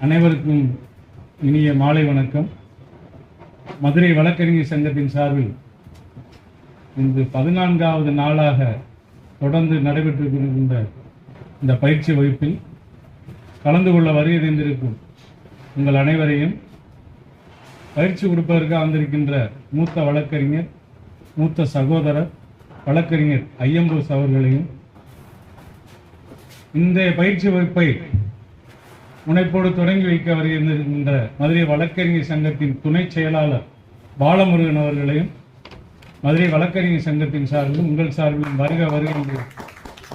அனைவருக்கும் இனிய மாலை வணக்கம். மதுரை வழக்கறிஞர் சங்கத்தின் சார்பில் இன்று பதினான்காவது நாளாக தொடர்ந்து நடைபெற்று வருகின்ற இந்த பயிற்சி வகுப்பில் கலந்து கொள்ள வருகிறந்திருக்கும் உங்கள் அனைவரையும் பயிற்சி கொடுப்பதற்காக வந்திருக்கின்ற மூத்த வழக்கறிஞர் மூத்த சகோதரர் வழக்கறிஞர் ஐயம்பூஸ் அவர்களையும் இந்த பயிற்சி வகுப்பை முனைப்போடு தொடங்கி வைக்க வருகின்ற மதுரை வழக்கறிஞர் சங்கத்தின் துணை செயலாளர் பாலமுருகன் அவர்களையும் மதுரை வழக்கறிஞர் சங்கத்தின் சார்பிலும் உங்கள் சார்பிலும் வருக வருகின்ற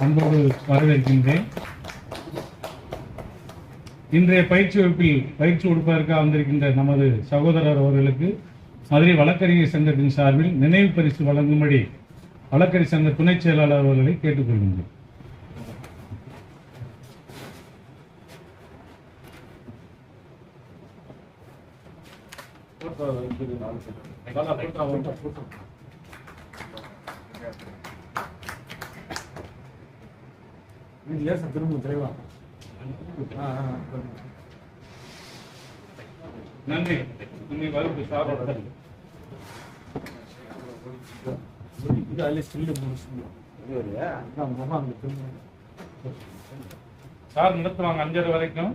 அன்போடு வரவேற்கின்றேன். இன்றைய பயிற்சி வகுப்பில் பயிற்சி கொடுப்பதற்காக வந்திருக்கின்ற நமது சகோதரர் அவர்களுக்கு மதுரை வழக்கறிஞர் சங்கத்தின் சார்பில் நினைவு பரிசு வழங்கும்படி வழக்கறி சங்க துணைச் செயலாளர் அவர்களை கேட்டுக்கொள்கின்றேன். லேசா திரும்ப தலைவா நன்றி உங்களை வகுப்பு சார்பாக இது அதில் ஸ்டில்லு முடிச்சு முகம் அங்கே திரும்ப சார் நடத்துவாங்க அஞ்சரை வரைக்கும்.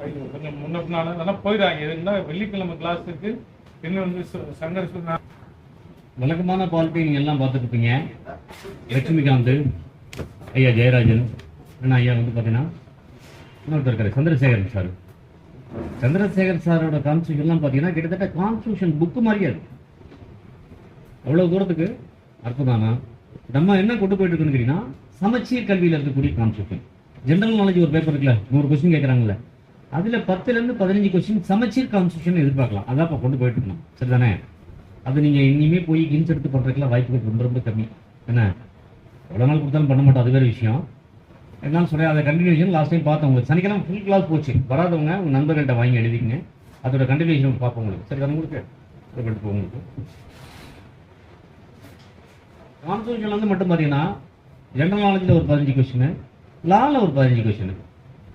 கொஞ்சம் முன்ன பின்னால அதெல்லாம் போயிடாங்க. எதுனா வெள்ளிக்கிழமை கிளாஸ் இருக்கு. இன்னும் வந்து சங்கர் சொன்னா வழக்கமான குவாலிட்டி நீங்கள் எல்லாம் பார்த்துருப்பீங்க. லட்சுமிகாந்த் ஐயா ஜெயராஜன் அண்ணா ஐயா வந்து பார்த்தீங்கன்னா இன்னொருத்தர் இருக்காரு சந்திரசேகரன் சார். சந்திரசேகர் சாரோட கான்ஸ்டியூஷன்லாம் பார்த்தீங்கன்னா கிட்டத்தட்ட கான்ஸ்டியூஷன் புக்கு மாதிரியே இருக்கு. அவ்வளோ தூரத்துக்கு அர்த்தமானா நம்ம என்ன கொண்டு போயிட்டு இருக்குன்னு கேட்டீங்கன்னா சமச்சீர் கல்வியில் இருக்கக்கூடிய கான்ஸ்டியூஷன் ஜென்ரல் நாலேஜ் ஒரு பேப்பர் இருக்குல்ல நூறு கொஸ்டின் கேட்குறாங்கல்ல அதில் பத்துலேருந்து பதினஞ்சு கொஸ்டின் சமச்சீர் கான்ஸ்டியூஷன் எதிர்பார்க்கலாம். அதான் இப்போ கொண்டு போயிட்டு இருக்கணும். சரிதானே? அது நீங்கள் இனிமேல் போய் கின்ஸ் எடுத்து பண்ணுறதுக்குலாம் வாய்ப்புகள் ரொம்ப ரொம்ப கம்மி. என்ன? எவ்வளோ நாள் கொடுத்தாலும் பண்ண மாட்டோம். அது வேறு விஷயம். என்னாலும் சொல்கிறேன் அதை கண்டினியூஷன் லாஸ்ட் டைம் பார்த்தோம் உங்களுக்கு. சனிக்கிழமை ஃபுல் கிளாஸ் போச்சு. வராதவங்க உங்கள் நண்பர்கள்ட்ட வாங்கி எழுதிக்கங்க. அதோட கண்டினியூஷன் பார்ப்போம் உங்களுக்கு. சரி அது உங்களுக்கு? அதை போகும் உங்களுக்கு. கான்ஸ்டியூஷன்லேருந்து வந்து மட்டும் பார்த்தீங்கன்னா ஜென்ரல் நாலேஜில் ஒரு பதினஞ்சு கொஸ்டின் லாவில் ஒரு பதினஞ்சு கொஸ்டின்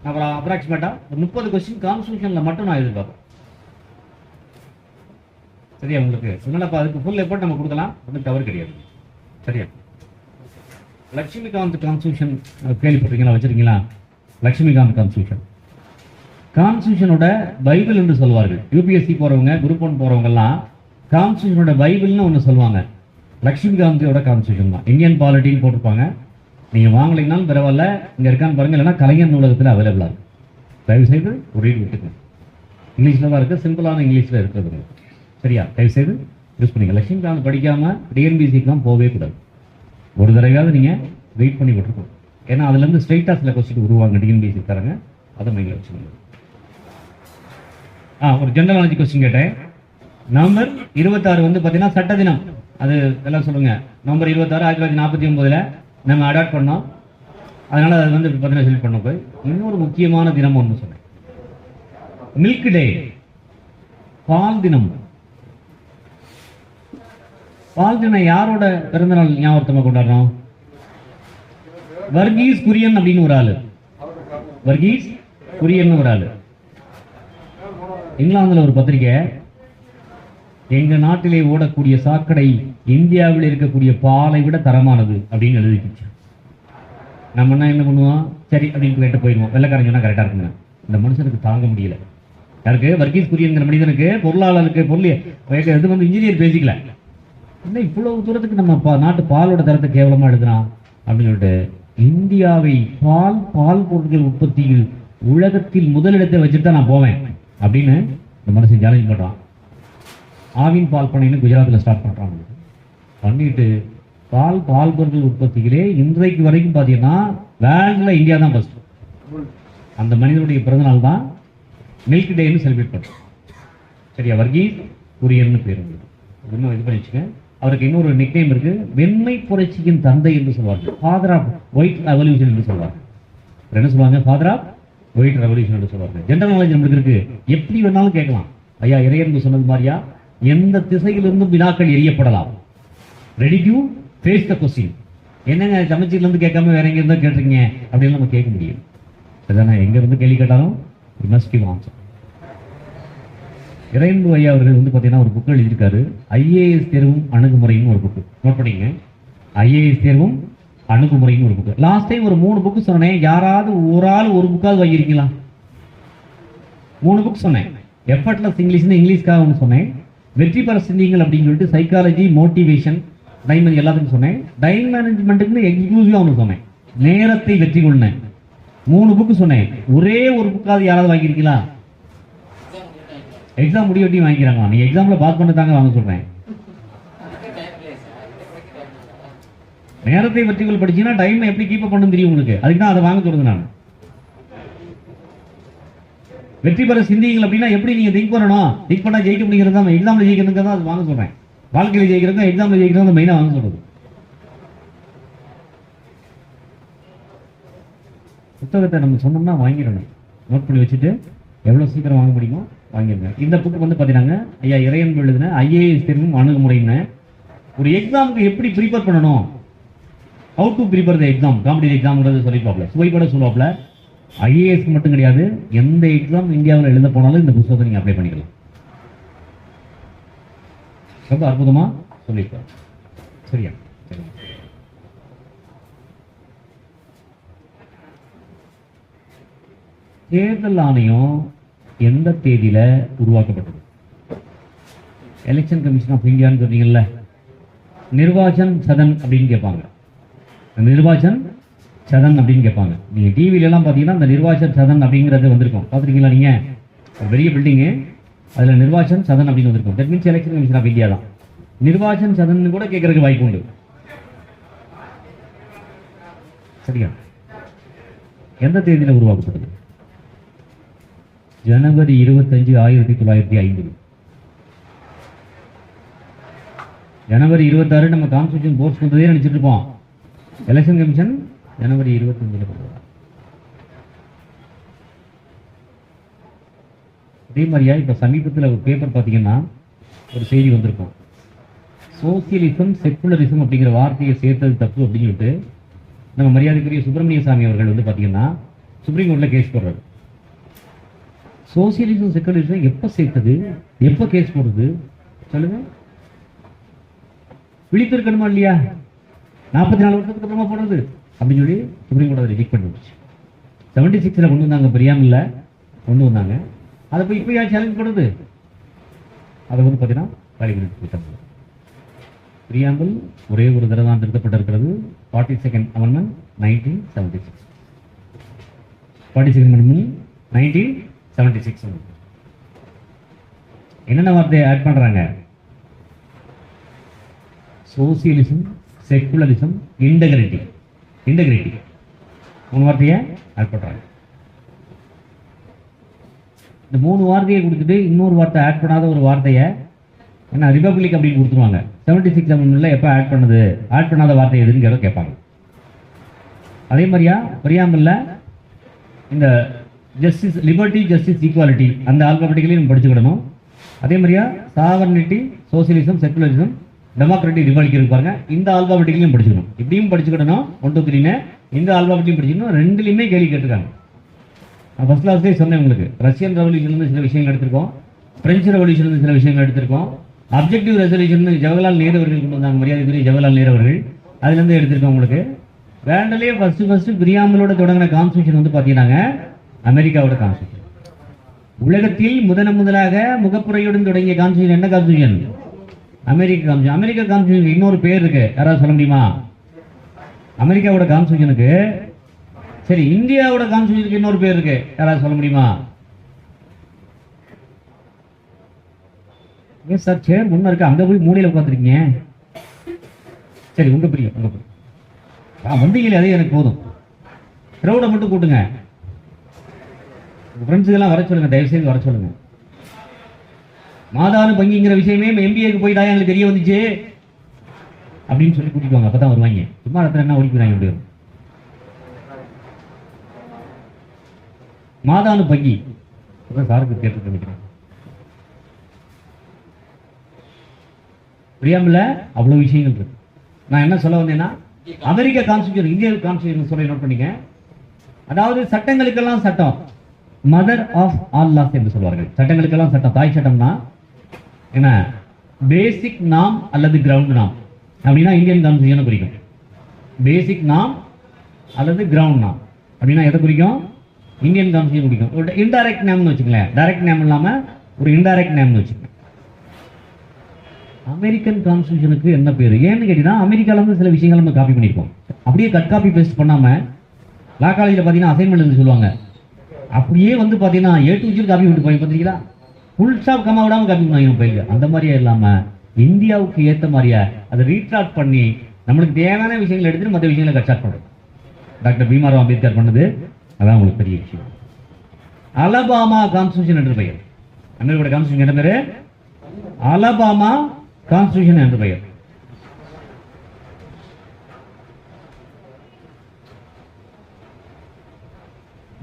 அப்புறம் அப்ராக்சிமேட்டாக ஒரு முப்பது கொஸ்டின் கான்ஸ்டியூஷனில் மட்டும் நான் எதிர்பார்ப்பேன். சரியா உங்களுக்கு அதனால அதுக்கு ஃபுல் எஃபர்ட் நம்ம கொடுக்கலாம் ஒன்றும் தவறு கிடையாது. சரியா? லட்சுமிகாந்த் கான்ஸ்டியூஷன் கேள்விப்பட்டிருக்கீங்களா வச்சிருக்கீங்களா? லட்சுமிகாந்த் கான்ஸ்டியூஷன் கான்ஸ்டியூஷனோட பைபிள் என்று சொல்வார்கள். யூபிஎஸ்சி போகிறவங்க குரூப் ஒன் போகிறவங்கெல்லாம் கான்ஸ்டியூஷனோட பைபிள்னு ஒன்று சொல்லுவாங்க லட்சுமிகாந்தோட கான்ஸ்டியூஷன் தான். இந்தியன் பாலிட்டின்னு போட்டிருப்பாங்க. நீங்க வாங்கலைனாலும் பரவாயில்ல இங்க இருக்கான்னு பாருங்க இல்லைன்னா கலைஞர் நூலகத்தில் அவைலபிளா இருக்கு தயவு செய்து ஒரு ரீட் விட்டுக்கணும் இங்கிலீஷ்ல தான் இருக்கு சிம்பிளான இங்கிலீஷ்ல இருக்கிறது சரியா? தயவு செய்து யூஸ் பண்ணிக்க லட்சுமிகாந்த் படிக்காம டிஎன்பிசிக்கெலாம் போகவே கூடாது. ஒரு தடவையாவது நீங்க வெயிட் பண்ணி விட்டுருக்கோம் ஏன்னா அதுல இருந்து ஸ்ட்ரைட்டா சில கொஸ்டின் உருவாங்க டிஎன்பிசி தரங்க அதை மைண்டில் வச்சுக்கோங்க. ஆ ஒரு ஜென்ரல் நாலேஜ் கொஸ்டின் கேட்டேன். நவம்பர் இருபத்தாறு வந்து பார்த்தீங்கன்னா சட்ட தினம் அது எல்லாம் சொல்லுங்க. நவம்பர் இருபத்தாறு ஆயிரத்தி தொள்ளாயிரத்தி நாற்பத்தி ஒன்பதுல நம்ம அடாப்ட் பண்ணோம். அதனால் அது வந்து பார்த்தீங்கன்னா செலக்ட் பண்ண போய் இன்னொரு முக்கியமான தினம் ஒன்று சொன்னேன். மில்க் டே பால் தினம். பால் தினம் யாரோட பிறந்தநாள் ஞாபகத்தமாக கொண்டாடுறோம்? வர்கீஸ் குரியன் அப்படின்னு ஒரு ஆளு. வர்கீஸ் குரியன் ஒரு ஆளு. இங்கிலாந்துல ஒரு பத்திரிக்கை. எங்க நாட்டிலே ஓடக்கூடிய சாக்கடை இந்தியாவில் இருக்கக்கூடிய பாலை விட தரமானது அப்படின்னு எழுதிக்கிச்சு. நம்ம என்ன பண்ணுவோம் சரி அப்படின்னு கேட்டு போயிடுவோம். வெள்ளக்காரங்க சொன்னா கரெக்டா இருக்குங்க. இந்த மனுஷனுக்கு தாங்க முடியல. யாருக்கு? வர்கீஸ் குரியன்கிற மனிதனுக்கு பொருளாளருக்கு பொருள் இது வந்து இன்ஜினியர் பேசிக்கல. என்ன இவ்வளவு தூரத்துக்கு நம்ம பா- நாட்டு பாலோட தரத்தை கேவலமாக எழுதுறான்? அப்படின்னு சொல்லிட்டு இந்தியாவை பால் பால் பொருட்கள் உற்பத்தியில் உலகத்தில் முதலிடத்தை வச்சுட்டு தான் நான் போவேன் அப்படின்னு இந்த மனுஷன் சேலஞ்ச் பண்ணுறான் ஆவின் பால் பண்ணைன்னு குஜராத்தில் ஸ்டார்ட் பண்ணுறாங்க பண்ணிட்டு பால் பால் பொருட்கள் உற்பத்தியிலே இன்றைக்கு வரைக்கும் பார்த்தீங்கன்னா வேர்ல்டில் இந்தியா தான் ஃபஸ்ட்டு அந்த மனிதனுடைய பிறந்தநாள் தான் மில்க் டேன்னு செலிப்ரேட் பண்ணுறோம் சரியா வர்கீஸ்? குரியன்னு பேர் உங்களுக்கு இன்னும் இது பண்ணி வச்சுக்க அவருக்கு இன்னொரு நிக்நேம் இருக்கு. வெண்மை புரட்சியின் தந்தை என்று சொல்வார்கள். ஃபாதர் ஆஃப் ஒயிட் ரெவல்யூஷன் என்று சொல்வார்கள். என்ன சொல்லுவாங்க ஃபாதர் ஆஃப் ஒயிட் ரெவல்யூஷன் என்று சொல்வார்கள். ஜென்ரல் நாலேஜ் நம்மளுக்கு இருக்கு. எப்படி வேணாலும் கேட்கலாம். ஐயா இறையன்பு சொன்னது மாதிரியா? எந்த திசையிலிருந்தும் வினாக்கள் எரியப்படலாம். Ready to face the question என்னங்க சமச்சீர்லேருந்து கேட்காம வேற எங்க இருந்தா கேட்டிருக்கீங்க? அப்படின்னு நம்ம கேட்க முடியும். அதானே எங்க இருந்து கேள்வி கேட்டாலும் மஸ்ட் கிவ் ஆன்சர் இறையன்பு ஐயா அவர்கள் வந்து பார்த்தீங்கன்னா ஒரு புக் எழுதியிருக்காரு. ஐஏஎஸ் தேர்வும் அணுகுமுறையும் ஒரு புக்கு. நோட் பண்ணிங்க ஐஏஎஸ் தேர்வும் அணுகுமுறையும் ஒரு புக்கு. லாஸ்ட் டைம் ஒரு மூணு புக்கு சொன்னேன். யாராவது ஒரு ஆள் ஒரு புக்காவது வாங்கியிருக்கீங்களா? மூணு புக் சொன்னேன். எஃபர்ட்லெஸ் இங்கிலீஷ்னு இங்கிலீஷ்க்காக ஒன்று சொன்னேன். வெற்றி பெற சிந்திங்கள் அப்படின்னு சொல்லிட்டு சைக்காலஜி மோட்டிவேஷன் டைம் எல்லாத்துக்கும் சொன்னேன். டைம் மேனேஜ்மெண்ட்டுக்குன்னு எக்ஸ்க்ளூசிவாக ஒன்று சொன்னேன். நேரத்தை வெற்றி கொண்டேன் மூணு புக்கு சொன்னேன். ஒரே ஒரு புக்காவது யாராவது வாங்கியிருக்கீங்களா? எக்ஸாம் முடிவட்டி வாங்கிக்கிறாங்க நீ எக்ஸாமில் பாஸ் பண்ணி தாங்க வாங்க சொல்கிறேன் நேரத்தை வெற்றிகள் படிச்சீங்கன்னா டைம் எப்படி கீப் அப் பண்ணணும் தெரியும் உங்களுக்கு? அதுக்கு தான் அதை வாங்க சொல்றது நான். வெற்றி பெற சிந்திங்கள் அப்படின்னா எப்படி நீங்க திங்க் பண்ணணும்? திங்க் பண்ணா ஜெயிக்க முடிகிறது தான். எக்ஸாம்ல ஜெயிக்கிறதுக்கு தான் அது வாங்க சொல்றேன். வாழ்க்கையில ஜெயிக்கிறதுக்கு எக்ஸாம்ல ஜெயிக்கிறது மெயினாக வாங்க சொல்றது. புத்தகத்தை நம்ம சொன்னோம்னா வாங்கிடணும். நோட் பண்ணி வச்சுட்டு எவ்வளோ சீக்கிரம் வாங்க முடியுமோ வாங்கிடுங்க இந்த புக்கு வந்து பார்த்தீங்கன்னா ஐயா இறையன்பு எழுதின ஐஏஎஸ் தேர்வும் அணுகுமுறைன்னு. ஒரு எக்ஸாமுக்கு எப்படி ப்ரிப்பேர் பண்ணணும்? How to prepare the exam competitive எக்ஸாம்ங்கிறது சொல்லிப்பாப்ல சுவைப்பட சொல்லுவாப்ல ஐஏஎஸ் மட்டும் கிடையாது எந்த எக்ஸாம் இந்தியாவில் எழுத போனாலும் இந்த புத்தகத்தை நீங்கள் அப்ளை பண்ணிக்கலாம். ரொம்ப அற்புதமாக சொல்லியிருப்பார் சரியா? சரி. தேர்தல் ஆணையம் எந்த தேதியில உருவாக்கப்பட்டது? எலெக்ஷன் கமிஷன் ஆஃப் இந்தியான்னு சொன்னீங்கல்ல. நிர்வாச்சன் சதன் அப்படின்னு கேட்பாங்க. நிர்வாச்சன் சதன் அப்படின்னு கேட்பாங்க. நீங்கள் டிவிலெலாம் எல்லாம் அந்த நிர்வாச்சன் சதன் அப்படிங்கிறது வந்திருக்கும். பார்த்துருக்கீங்களா நீங்கள் ஒரு பெரிய பில்டிங்கு அதில் நிர்வாச்சன் சதன் அப்படின்னு வந்திருக்கும். That means election commission of India தான். நிர்வாச்சன் சதன் கூட கேட்கறதுக்கு வாய்ப்பு உண்டு. சரியா? எந்த தேதியில் உருவாக்கப்பட்டது? ஜனவரி இருபத்தஞ்சு ஆயிரத்தி தொள்ளாயிரத்தி ஐம்பது. ஜனவரி இருபத்தாறு நம்ம கான்ஸ்டியூஷன் போர்ஸ் வந்ததே நினச்சிட்டு இருப்போம். எலெக்ஷன் கமிஷன் ஜனவரி இருபத்தஞ்சில் கொண்டு அதே மாதிரியா இப்ப சமீபத்தில் ஒரு பேப்பர் பார்த்தீங்கன்னா ஒரு செய்தி வந்திருக்கும். சோசியலிசம் செக்குலரிசம் அப்படிங்கிற வார்த்தையை சேர்த்தது தப்பு அப்படின்னு சொல்லிட்டு நம்ம மரியாதைக்குரிய சுப்பிரமணிய சாமி அவர்கள் வந்து பார்த்தீங்கன்னா சுப்ரீம் கோர்ட்ல கேஸ் போடுறாரு. சோசியலிசம் செக்குலரிசம் எப்போ சேர்த்தது? எப்போ கேஸ் போடுறது? சொல்லுங்க. விழித்திருக்கணுமா இல்லையா? நாற்பத்தி நாலு வருஷத்துக்கு அப்புறமா போடுறது. அப்படின்னு சொல்லி சுப்ரீம் கோர்ட் அதை ரிஜெக்ட் பண்ணிடுச்சு செவன்டி சிக்ஸில் கொண்டு வந்தாங்க பிரியாமில்ல கொண்டு வந்தாங்க. அதை போய் இப்போ யார் சேலஞ்ச் பண்ணுறது அதை வந்து பார்த்தீங்கன்னா காலிபரேட் போயிட்டாங்க. பிரியாம்பிள் ஒரே ஒரு தடவை தான் திருத்தப்பட்டிருக்கிறது. Forty second amendment nineteen seventy six forty second amendment nineteen seventy six என்னென்ன வார்த்தையை ஆட் பண்ணுறாங்க சோசியலிசம் செக்குலரிசம் இன்டகிரிட்டி இன்டெகிரிட்டி மூணு வார்த்தையை ஆட் பண்ணுறாங்க இந்த மூணு வார்த்தையை கொடுத்துட்டு இன்னொரு வார்த்தை ஆட் பண்ணாத ஒரு வார்த்தையை என்ன ரிபப்ளிக் அப்படின்னு கொடுத்துருவாங்க. செவன்டி சிக்ஸ் அமெண்ட்மெண்ட்ல எப்போ ஆட் பண்ணது? ஆட் பண்ணாத வார்த்தை எதுன்னு கேட்க கேட்பாங்க. அதே மாதிரியா பிரியாமல்ல இந்த ஜஸ்டிஸ் லிபர்ட்டி ஜஸ்டிஸ் ஈக்குவாலிட்டி அந்த ஆல்பாபெட்டிக்கலையும் நம்ம படிச்சுக்கிடணும். அதே மாதிரியா sovereignty socialism secularism democratic republic இருக்கு பாருங்க. இந்த ஆல்பாபெட்டிக்கலையும் படிச்சுக்கணும். இப்படியும் படிச்சுக்கணும் ஒன் டூ த்ரீனே இந்த ஆல்பாபெட்டிலையும் படிச்சுக்கணும். ரெண்டுலையுமே கேள்வி கேட்டிருக்காங்க. நான் ஃபர்ஸ்ட் கிளாஸ்லேயே சொன்னேன் உங்களுக்கு. ரஷ்யன் ரெவல்யூஷன்லேருந்து சில விஷயங்கள் எடுத்திருக்கோம். பிரெஞ்சு ரெவல்யூஷன்லேருந்து சில விஷயங்கள் எடுத்திருக்கோம். அப்ஜெக்டிவ் ரெசல்யூஷன் ஜவஹர்லால் நேரு அவர்கள் கொண்டு வந்தாங்க. மரியாதைக்குரிய ஜவஹர்லால் நேரு அவர்கள். அதுலேருந்து எடுத்திருக்கோம் உங்களுக்கு. வேண்டலே ஃபர்ஸ்ட் ஃபர்ஸ்ட் பிரியாமலோட தொடங்கின கான்ஸ்டியூஷன் வந்து பார்த்தீங்கன்னா அமெரிக்காவோட கான்ஸ்டியூஷன் உலகத்தில் முதன் முதலாக முகப்புறையுடன் தொடங்கிய கான்ஸ்டியூஷன் என்ன கான்ஸ்டியூஷன் அமெரிக்க கான்ஸ்டியூஷன் அமெரிக்க கான்ஸ்டியூஷன் இன்னொரு பேர் இருக்கு. யாராவது சொல்ல முடியுமா? அமெரிக்காவோட கான்ஸ்டியூஷனுக்கு சரி இந்தியாவோட கான்ஸ்டியூஷனுக்கு இன்னொரு பேர் இருக்கு. யாராவது சொல்ல முடியுமா? ஏன் சார் சேர் முன்ன இருக்கு. அங்க போய் மூலையில் உட்காந்துருக்கீங்க சரி உங்க பிரியம் உங்க பிரியம் ஆ வந்தீங்களே அதே எனக்கு போதும். க்ரௌடை மட்டும் கூட்டுங்க. உங்க ஃப்ரெண்ட்ஸுக்கெல்லாம் வர சொல்லுங்க தயவு செய்து வர சொல்லுங்க. மாதானு பங்கிங்கிற விஷயமே எம்பிஏக்கு போயிட்டா எங்களுக்கு தெரிய வந்துச்சு. அப்படின்னு சொல்லி கூட்டிட்டு வாங்க. அப்பதான் வருவாங்க. சும்மா இடத்துல என்ன ஒழிக்கிறாங்க இப்படி மாதானு பங்கி. சாருக்கு கேட்டு நினைக்கிறேன் புரியாமல? அவ்வளவு விஷயங்கள் இருக்கு. நான் என்ன சொல்ல வந்தேன்னா அமெரிக்க கான்ஸ்டியூஷன் இந்திய கான்ஸ்டியூஷன் சொல்ல நோட் பண்ணிக்க. அதாவது சட்டங்களுக்கெல்லாம் சட்டம். மதர் ஆஃப் ஆல் லாஸ் என்று சொல்வார்கள். சட்டங்களுக்கெல்லாம் சட்டம். தாய் சட்டம்னா என்ன பேசிக் நாம் அல்லது கிரவுண்ட் நாம் அப்படின்னா இந்தியன் கான்ஸ்டியூஷனை குறிக்கும்? பேசிக் நாம் அல்லது கிரவுண்ட் நாம் அப்படின்னா எதை குறிக்கும்? இந்தியன் கான்ஸ்டியூஷன் குறிக்கும். ஒரு இன்டைரக்ட் நேம்னு வச்சுக்கலேன் டைரக்ட் நேம் இல்லாமல் ஒரு இன்டைரக்ட் நேம்னு வச்சுக்கோங்க அமெரிக்கன் கான்ஸ்டியூஷனுக்கு என்ன பேர்? ஏன்னு கேட்டீங்கன்னா அமெரிக்கால சில விஷயங்கள் நம்ம காப்பி பண்ணியிருக்கோம் அப்படியே கட் காப்பி பேஸ்ட் பண்ணாமல் லா காலேஜில் பார்த்தீங்கன்னா அசைன்மெண்ட் சொல்லுவாங்க. அப்படியே வந்து பார்த்தீங்கன்னா ஏ டு காப்பி விட்டு போய் பார்த்தீங்களா ஃபுல் ஸ்டாப் கம்மா விடாமல் காப்பி பண்ணுவாங்க பயில அந்த மாதிரியே இல்லாமல் இந்தியாவுக்கு ஏற்ற மாதிரியா அதை ரீட்ராக்ட் பண்ணி நம்மளுக்கு தேவையான விஷயங்களை எடுத்துட்டு மற்ற விஷயங்களை கட்சாட் பண்ணுறது டாக்டர் பீமாராவ் அம்பேத்கர் பண்ணது அதான் உங்களுக்கு பெரிய விஷயம். அலபாமா கான்ஸ்டியூஷன் என்று பெயர். அமெரிக்கோட கான்ஸ்டியூஷன் என்ன பேர்? அலபாமா கான்ஸ்டியூஷன் என்று பெயர்.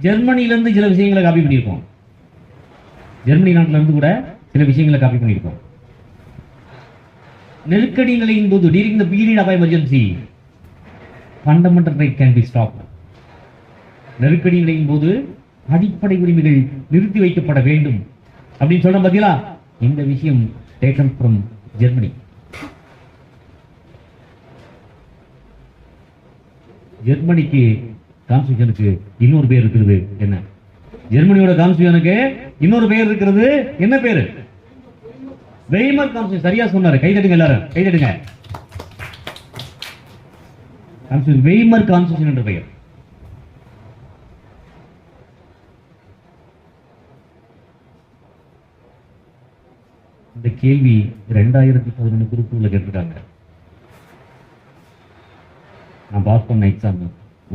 ஜெர்மனியிலிருந்து சில விஷயங்களை காப்பி பண்ணியிருக்கோம் ஜெர்மனி நாட்டில இருந்து கூட சில விஷயங்களை காப்பி பண்ணியிருக்கோம். நெருக்கடி நிலையின் போது during the period of emergency fundamental right can be stop நெருக்கடி நிலையின் போது அடிப்படை உரிமைகள் நிறுத்தி வைக்கப்பட வேண்டும். அப்படின்னு சொன்ன பாத்தீங்களா? இந்த விஷயம் டேக்கன் ஃப்ரம் ஜெர்மனி. ஜெர்மனிக்கு கான்ஸ்டியூஷனுக்கு இன்னொரு பேர் இருக்கிறது. என்ன? ஜெர்மனியோட கான்ஸ்டியூஷனுக்கு இன்னொரு பெயர் இருக்கிறது. என்ன பேரு? வெய்மர் கான்ஸ்டியூஷன் சரியா சொன்னாரு. கைதட்டுங்க எல்லாரும். கைதட்டுங்க வெய்மர் கான்ஸ்டியூஷன் என்ற பெயர். இந்த கேள்வி ரெண்டாயிரத்தி பதினொன்று குறிப்புகளை கேட்டிருக்காங்க. நான் பாஸ் பண்ண எக்ஸாம்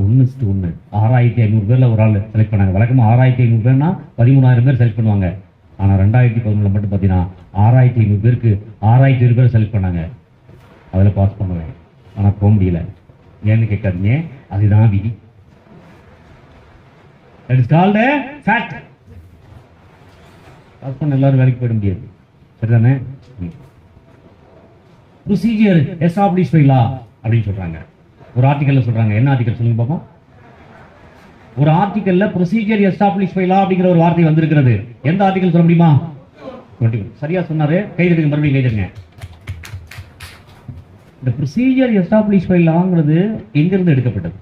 ஒன்று ஒன்று ஆறாயிரத்தி ஐநூறு பேரில் ஒரு ஆள் செலக்ட் பண்ணாங்க. வழக்கமாக ஆறாயிரத்தி ஐநூறு பேர்னா பதிமூணாயிரம் பேர் செலக்ட் பண்ணுவாங்க. ஆனால் ரெண்டாயிரத்தி பதினொன்றில் மட்டும் பார்த்தீங்கன்னா ஆறாயிரத்தி ஐநூறு பேருக்கு ஆறாயிரத்தி ஐநூறு பேர் செலக்ட் பண்ணாங்க. அதில் பாஸ் பண்ணுவேன் ஆனால் போக முடியல. ஏன்னு கேட்காதீங்க. அதுதான் விதி. That is called fact pass பண்ண எல்லாரும் வேலைக்கு போயிட முடியாது. சரிதானே? ப்ரொசீஜர் எஸ்டாப்ளிஷ் பண்ணலாம் அப்படின்னு சொல்கிறாங்க ஒரு ஆர்டிக்கல்ல சொல்றாங்க. என்ன ஆர்டிக்கல் சொல்லுங்க பாப்போம். ஒரு ஆர்டிக்கல்ல ப்ரொசீஜர் எஸ்டாப்ளிஷ் பை லா அப்படிங்கிற ஒரு வார்த்தை வந்திருக்கிறது. எந்த ஆர்டிக்கல் சொல்ல முடியுமா? 21. சரியா சொன்னாரு. கை மறுபடியும் கை இந்த ப்ரொசீஜர் எஸ்டாப்ளிஷ் பை லாங்கிறது எங்கிருந்து எடுக்கப்பட்டது?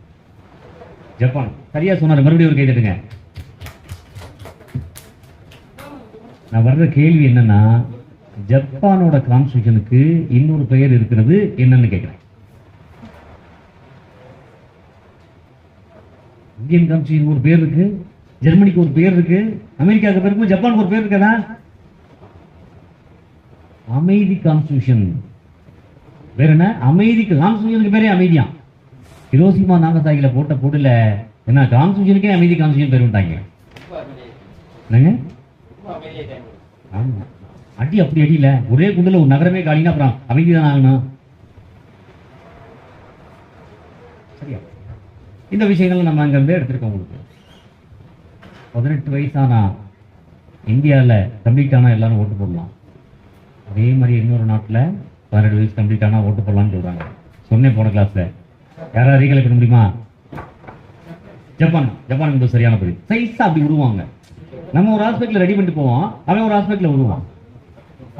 ஜப்பான். சரியா சொன்னாரு. மறுபடியும் ஒரு கை நான் வர்ற கேள்வி என்னன்னா ஜப்பானோட கான்ஸ்டியூஷனுக்கு இன்னொரு பெயர் இருக்கிறது என்னன்னு கேட்கிறேன் இந்தியன் கான்ஸ்டியூஷன் ஒரு பேர் இருக்கு. ஜெர்மனிக்கு ஒரு பேர் இருக்கு. அமெரிக்காவுக்கு பேருக்கு ஜப்பானுக்கு ஒரு பேர் இருக்கதா அமைதி கான்ஸ்டியூஷன் வேற என்ன? அமைதி கான்ஸ்டியூஷனுக்கு பேரே அமைதியா? ஹிரோசிமா நாகசாகில போட்ட போட்டுல என்ன கான்ஸ்டியூஷனுக்கே அமைதி கான்ஸ்டியூஷன் பேர் விட்டாங்க. என்னங்க? அடி அப்படி அடியில. ஒரே குண்டுல ஒரு நகரமே காலினா அப்புறம் அமைதி தான் ஆகணும் சரியா இந்த விஷயங்கள் நம்ம அங்கேருந்து எடுத்திருக்கோம் உங்களுக்கு. பதினெட்டு வயசானா இந்தியாவில் கம்ப்ளீட் ஆனா எல்லாரும் ஓட்டு போடலாம். அதே மாதிரி இன்னொரு நாட்டில் பதினெட்டு வயசு கம்ப்ளீட் ஓட்டு போடலாம்னு சொல்கிறாங்க சொன்னேன் போன கிளாஸில் யாராவது ரீகலை பண்ண முடியுமா? ஜப்பான் ஜப்பான் என்பது சரியான பதில். சைஸாக அப்படி விடுவாங்க நம்ம ஒரு ஹாஸ்பிட்டலில் ரெடி பண்ணிட்டு போவோம். அவன் ஒரு ஹாஸ்பிட்டலில் விடுவான்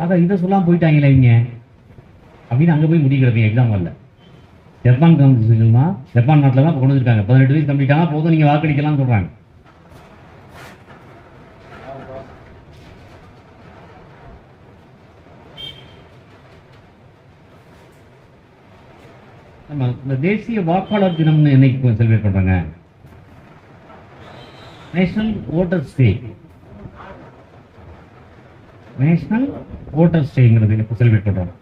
அதான் இதை சொல்லாமல் போயிட்டாங்களே இவங்க. அப்படின்னு அங்கே போய் முடிக்கிறது எக்ஸாம் வரல ஜப்பான் கான்ஸ்டியூஷன் தான் ஜப்பான் நாட்டில் தான் கொண்டு வந்திருக்காங்க. பதினெட்டு வயசு கம்ப்ளீட்டாக போதும் நீங்கள் வாக்களிக்கலாம்னு சொல்கிறாங்க இந்த தேசிய வாக்காளர் தினம்னு என்னைக்கு செலிப்ரேட் பண்றாங்க? National voters day national voters டேங்கிறது இப்போ செலிப்ரேட் பண்றோம்?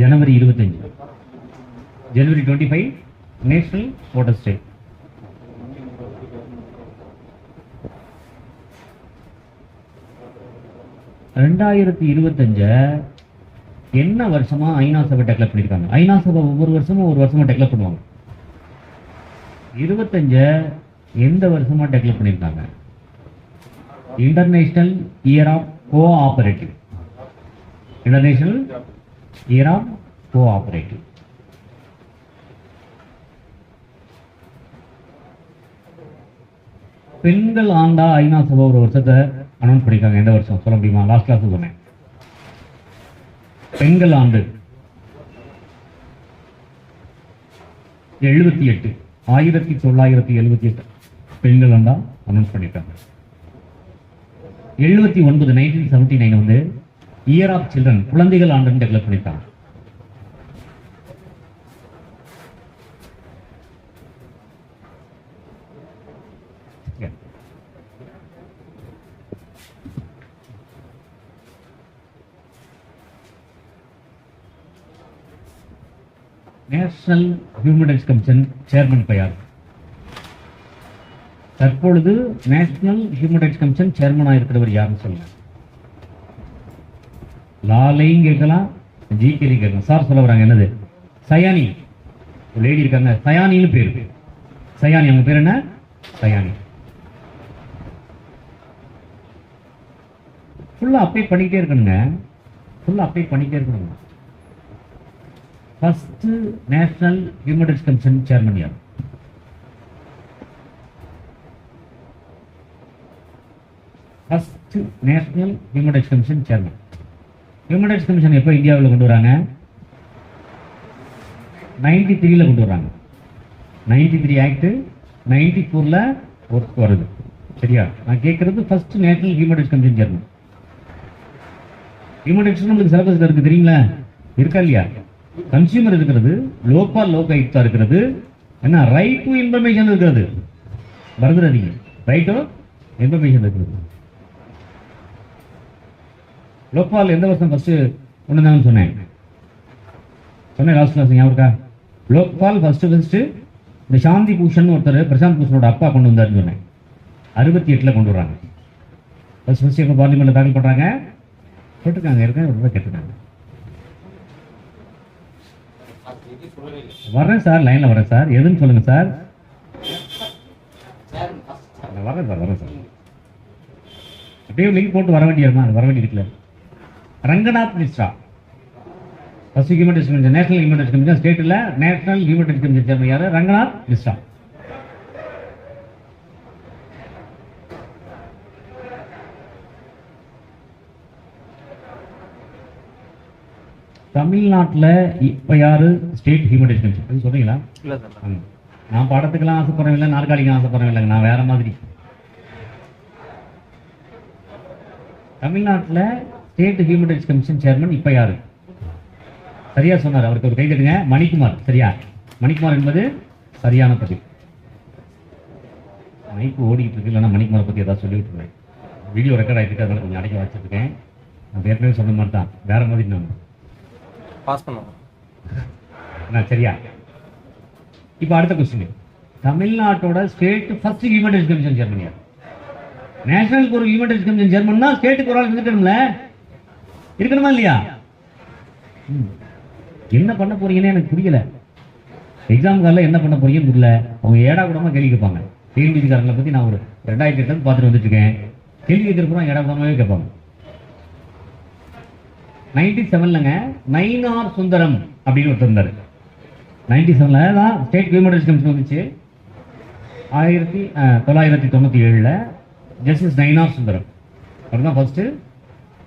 ஜனவரி இருபத்தஞ்சு. January twenty five national voters day ரெண்டாயிரத்தி இருபத்தஞ்ச என்ன வருஷமா ஐநா சபை டெக்லப் பண்ணியிருக்காங்க ஐநா சபை ஒவ்வொரு வருஷமும் ஒரு வருஷமா டெக்லப் பண்ணுவாங்க. இருபத்தஞ்ச எந்த வருஷமா டெக்லப் பண்ணியிருக்காங்க international year of cooperative international year of cooperative பெண்கள் ஆண்டா ஐநா சபை ஒரு வருஷத்தை அனௌன்ஸ் பண்ணிருக்காங்க எந்த வருஷம்? சொல்ல முடியுமா? லாஸ்ட் கிளாஸ் சொன்னேன் பெண்கள் ஆண்டு எழுபத்தி எட்டு. ஆயிரத்தி தொள்ளாயிரத்தி எழுபத்தி எட்டு. பெண்கள் ஆண்டா அனௌன்ஸ் பண்ணியிருக்காங்க. எழுபத்தி ஒன்பது நைன்டீன் செவன்டி நைன் வந்து இயர் ஆஃப் சில்ட்ரன் குழந்தைகள் ஆண்டுன்னு டெவலப் பண்ணியிருக்காங்க. National human rights commission chairman பெயர் தற்பொழுது நேஷனல் ஹியூமன் ரைட்ஸ் கமிஷன் சேர்மனாக இருக்கிறவர் யாருன்னு சொல்லுங்க. லாலையும் கேட்கலாம் ஜிகேலையும் கேட்கலாம். சார் சொல்ல வராங்க என்னது? சயானி. ஒரு லேடி இருக்காங்க சயானின்னு பேர். சயானி அவங்க பேர் என்ன? சயானி. ஃபுல்லாக அப்டேட் பண்ணிக்கிட்டே இருக்கணுங்க. ஃபுல்லாக அப்டேட் பண்ணிக்கிட்டே இருக்கணுங்க. First national human rights commission chairman யார்? First national human rights commission chairman human rights commission எப்போ இந்தியாவில் கொண்டு வராங்க? நைன்டி த்ரீல கொண்டு வராங்க. நைன்டி த்ரீ ஆக்ட் நைன்டி ஃபோரில் ஒர்க் வருது. சரியா? நான் கேட்குறது first national human rights commission chairman human rights நம்மளுக்கு சிலபஸ்ல இருக்குது தெரியுங்களா? இருக்கா இல்லையா? கன்சியூமர் இருக்கிறது லோக்கல் லோக் ஆயுக்தா இருக்கிறது. என்ன ரைட் டு இன்ஃபர்மேஷன் இருக்கிறது. மறந்துடாதீங்க. ரைட் டு இன்ஃபர்மேஷன் இருக்கிறது. லோக்பால் எந்த வருஷம் ஃபர்ஸ்ட் கொண்டு வந்தாங்கன்னு சொன்னேன். சொன்னேன் லாஸ்ட் கிளாஸ் ஞாபகம் இருக்கா? லோக்பால் ஃபர்ஸ்ட் ஃபர்ஸ்ட் இந்த சாந்தி பூஷன் ஒருத்தர் பிரசாந்த் பூஷனோட அப்பா கொண்டு வந்தாருன்னு சொன்னேன். அறுபத்தி எட்டில் கொண்டு வர்றாங்க. ஃபர்ஸ்ட் ஃபர்ஸ்ட் எங்கள் பார்லிமெண்ட்டில் தாக்கல் பண்ணுறாங்க கேட்டிருக்காங்க இருக்கேன் ஒரு கேட்டிருக்காங்க. வர்றேன் சார் லைனில் வரேன் சார். எதுன்னு சொல்லுங்கள் சார். வரேன் சார் வரேன் சார். அப்படியே லிங்க் போட்டு வர வேண்டியதுமா வர வேண்டியிருக்குல்ல Ranganath Mishra. First human rights national human rights commission ஸ்டேட்டில் national human rights commission chairman யார்? ரங்கநாத் மிஸ்ரா. தமிழ்நாட்டில் இப்போ யாரு? ஸ்டேட் ஹியூமன் ரைட்ஸ் கமிஷன் அது சொல்றீங்களா? இல்ல சார். நான் படத்துக்கெல்லாம் ஆசைப்படுறேன் இல்லை நாற்காலிக்கு ஆசைப்படுறேன் இல்லைங்க நான் வேற மாதிரி. தமிழ்நாட்டில் state human rights commission chairman இப்போ யாரு? சரியா சொன்னார். அவருக்கு ஒரு கை தட்டுங்க. மணிக்குமார். சரியா? மணிக்குமார் என்பது சரியான பதில். மைக்கு ஓடிக்கிட்டு இருக்கு. இல்லைன்னா மணிக்குமாரை பற்றி ஏதாவது சொல்லிட்டு இருக்கேன் வீடியோ ரெக்கார்ட் ஆகிட்டு அதனால கொஞ்சம் அடக்கி வச்சிருக்கேன். நான் ஏற்கனவே சொன்ன மாதிரி தான். வேற மாதிரி நான் பாஸ் பண்ணுவோம் சரியா? இப்போ அடுத்த கொஸ்டின் தமிழ்நாட்டோட state first human rights commission chairman யார்? நேஷனலுக்கு ஒரு ஹியூமன் ரைட்ஸ் கமிஷன் சேர்மன்னா ஸ்டேட்டுக்கு ஒரு ஆள் இருந்துட்டோம்ல? இருக்கணுமா இல்லையா? என்ன பண்ண போறீங்கன்னு எனக்கு புரியல. எக்ஸாம் காலில் என்ன பண்ண போறீங்கன்னு புரியல. அவங்க ஏடா கூடமா கேள்வி கேட்பாங்க. டிஎன்பிசிக்காரங்களை பத்தி நான் ஒரு ரெண்டாயிரத்தி எட்டு பார்த்துட்டு வந்துட்டு இருக்கேன். கேள்வி கேட்கிறப்ப ஏடா கூடமாவே கேட்பாங்க. நைன்டி செவன்லங்க நைன் ஆர் சுந்தரம் அப்படின்னு ஒருத்தர் இருந்தார். நைன்டி செவனில் தான் ஸ்டேட் ஹியூமன் கமிஷன் வந்துச்சு. ஆயிரத்தி தொள்ளாயிரத்தி தொண்ணூற்றி ஏழில் ஜஸ்டிஸ் நைனார் சுந்தரம். அவர் தான் first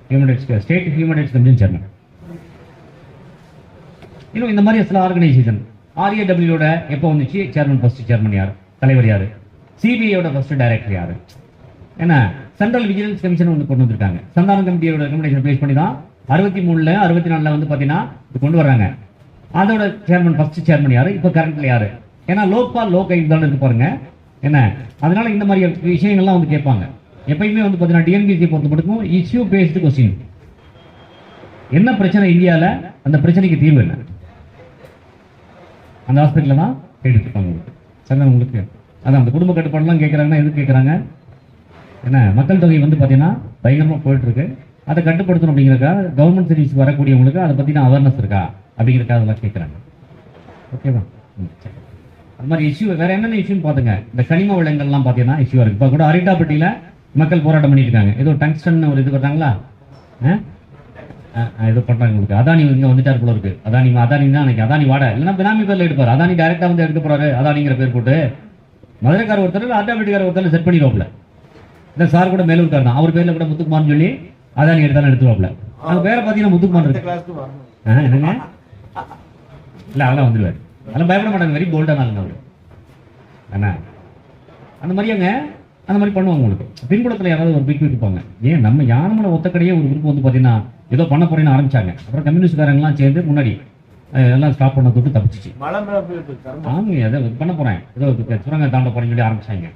human rights state human rights commission chairman இன்னும் இந்த மாதிரி சில ஆர்கனைசேஷன் ஆர்ஏடபிள்யூட எப்போ வந்துச்சு? சேர்மன் ஃபர்ஸ்ட் சேர்மன் யார்? தலைவர் யார்? சிபிஐயோட ஃபர்ஸ்ட் டைரக்டர் யார்? ஏன்னா சென்ட்ரல் விஜிலன்ஸ் கமிஷன் ஒன்று கொண்டு வந்திருக்காங்க. சந்தானம் கமிட்டியோட ரெக்கமெண்டேஷன் பேஸ் பண்ணி தான் அறுபத்தி மூணுல அறுபத்தி நாலுல வந்து பார்த்தீங்கன்னா இது கொண்டு வர்றாங்க. அதோட சேர்மன் ஃபர்ஸ்ட் சேர்மன் யாரு? இப்போ கரண்ட்ல யாரு? ஏன்னா லோக்பால் லோக் ஐந்து இருக்கு பாருங்க. என்ன? அதனால இந்த மாதிரி விஷயங்கள்லாம் வந்து கேட்பாங்க. எப்பயுமே வந்து பார்த்தீங்கன்னா டிஎன்பிசி பொறுத்த மட்டும் இஷ்யூ பேஸ்டு கொஸ்டின் என்ன பிரச்சனை இந்தியாவில் அந்த பிரச்சனைக்கு தீர்வு என்ன? அந்த ஹாஸ்பிட்டலில் தான் கேட்டுருப்பாங்க உங்களுக்கு உங்களுக்கு அதான் அந்த குடும்ப கட்டுப்பாடுலாம் கேட்குறாங்கன்னா எதுக்கு கேட்குறாங்க? என்ன? மக்கள் தொகை வந்து பார்த்தீங்கன்னா பயங்கரமாக போயிட்டுருக்கு. அதை கட்டுப்படுத்தணும் அப்படிங்கிறக்கா கவர்மெண்ட் சர்வீஸ் வரக்கூடியவங்களுக்கு அதை பற்றின அவேர்னஸ் இருக்கா? அப்படிங்கிறக்கா அதெல்லாம் கேட்குறாங்க ஓகேவா ம், சரி. அது மாதிரி இஷ்யூ வேறு என்னென்ன இஷ்யூன்னு பார்த்துங்க இந்த கனிம வளங்கள்லாம் பார்த்தீங்கன்னா இஷ்யூ இருக்குது இப்போ கூட அரிட்டாப்பட்டியில் மக்கள் போராட்டம் பண்ணிட்டு இருக்காங்க. ஏதோ டங்ஸ்டன் ஒரு இது பண்ணுறாங்களா ஆ? ஆ, ஆ, ஏதோ உங்களுக்கு. அதானி இங்கே வந்துட்டார் போல இருக்கு. அதானி அதானி தான் எனக்கு அதானி வாட. இல்லைன்னா பினாமி பேரில் எடுப்பார். அதானி டைரக்டா வந்து எடுக்க போறாரு. அதானிங்கிற பேர் போட்டு. மதுரைக்கார ஒருத்தர் ஆட்டோமேட்டிக்கார ஒருத்தர் செட் பண்ணிடுவோம்ல இந்த சார் கூட மேலூர்கார் தான். அவர் பேரில் கூட முத்துக்குமார்னு சொல்லி அதான் எடுத்தாலும் எடுத்துருவாப்ல. அங்க பேரை பார்த்தீங்கன்னா முத்துக்குமார் என்னங்க? இல்ல அதெல்லாம் வந்துடுவார் அதெல்லாம் பயப்பட மாட்டாங்க வெரி போல்டான ஆளுங்க அவரு. அண்ணா அந்த மாதிரியாங்க அந்த மாதிரி பண்ணுவாங்க உங்களுக்கு. பின்புலத்தில் யாராவது ஒரு பிக் இருப்பாங்க ஏன் நம்ம யானமலை ஒத்தக்கடையே ஒரு குரூப் வந்து பார்த்தீங்கன்னா ஏதோ பண்ண போறேன்னு ஆரம்பிச்சாங்க. அப்புறம் கம்யூனிஸ்ட்காரங்களாம் சேர்ந்து முன்னாடி எல்லாம் ஸ்டாப் பண்ண தொட்டு தப்பிச்சிச்சு. ஆமாங்க அதை பண்ண போறேன். ஏதோ சுரங்க தாண்ட போறேன்னு சொல்லி ஆரம்பிச்சாங்க.